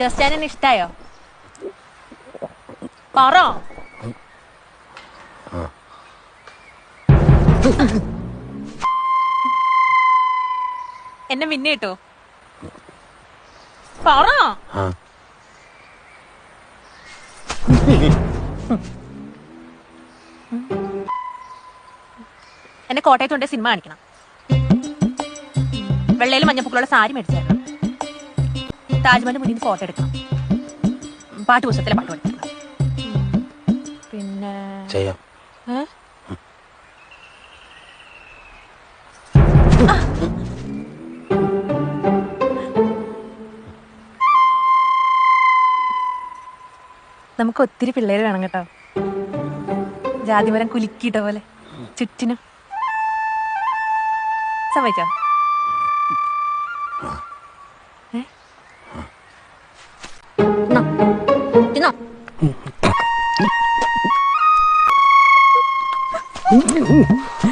ക്രിസ്ത്യാനിന് ഇഷ്ടായോ പറ എന്നെ മിന്നെ കിട്ടോ പറ എന്നെ കോട്ടയത്തുണ്ടെ സിനിമ കാണിക്കണം വെള്ളയിൽ മഞ്ഞപ്പൂക്കളുള്ള സാരി മേടിച്ചായിരുന്നു താജ്മഹലിന്റെ മുന്നിൽ ഫോട്ടോ എടുക്കണം. പാട്ട് പുസ്തകത്തിലെ പാട്ട് പഠിക്കണം. പിന്നെ ചെയ്യാം? നമുക്ക് ഒത്തിരി പിള്ളേര് വേണം കേട്ടോ. ജാതിമരം കുലുക്കിയിട്ട പോലെ. ചുറ്റിനും. സമ്മതിച്ചോ? Uh, uh.